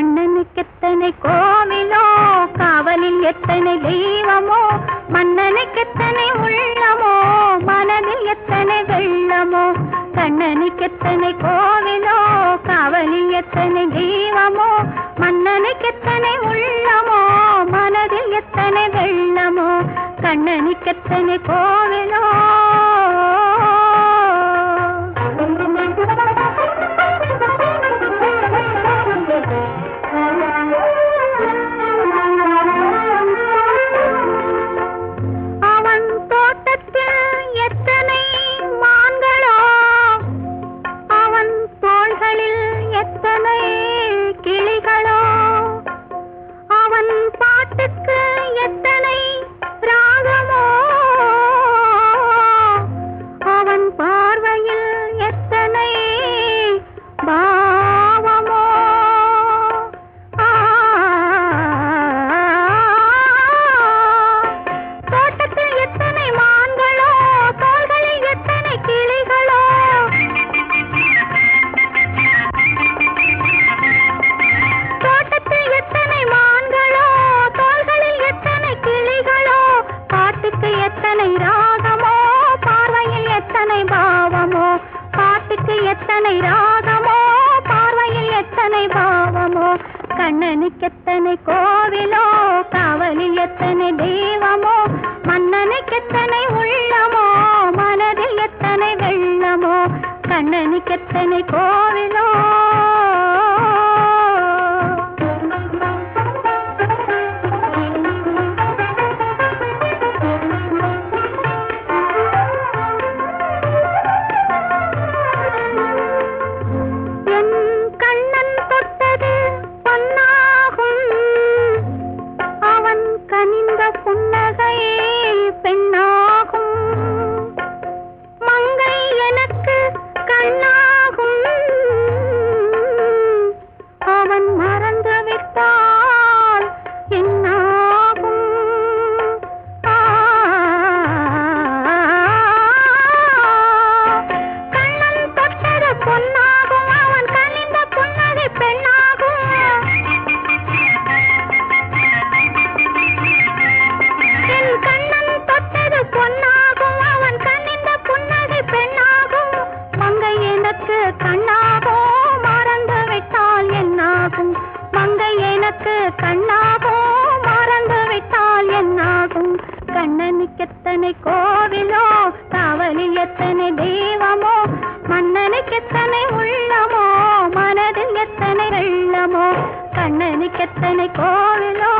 கண்ணனுக்கு எத்தனை கோவிலோ காவலில் எத்தனை தெய்வமோ மன்னனுக்கு எத்தனை உள்ளமோ மனதில் எத்தனை வெள்ளமோ கண்ணனுக்கு எத்தனை கோவிலோ காவலில் எத்தனை தெய்வமோ மன்னனுக்கு எத்தனை உள்ளமோ மனதில் எத்தனை வெள்ளமோ கண்ணனுக்கு எத்தனை கோவிலோ. பார்வையில் எத்தனை பா பாவமோ? பாட்டுக்கு எத்தனை ராகமோ? பார்வையில் எத்தனை பாவமோ? கண்ணனுக்கு எத்தனை கோவிலோ? காவலில் எத்தனை தெய்வமோ? மன்னனுக்கு எத்தனை உள்ளமோ? மனதில் எத்தனை வெள்ளமோ? கண்ணனுக்கு எத்தனை கோவிலோ? எனக்கு கண்ணாகும் மறந்து விட்டால் என்னாகும்? கண்ணனுக்கு எத்தனை கோவிலோ காவலில் எத்தனை தெய்வமோ? மன்னனுக்கு எத்தனை உள்ளமோ மனதில் எத்தனை வெள்ளமோ? கண்ணனுக்கு எத்தனை கோவிலோ?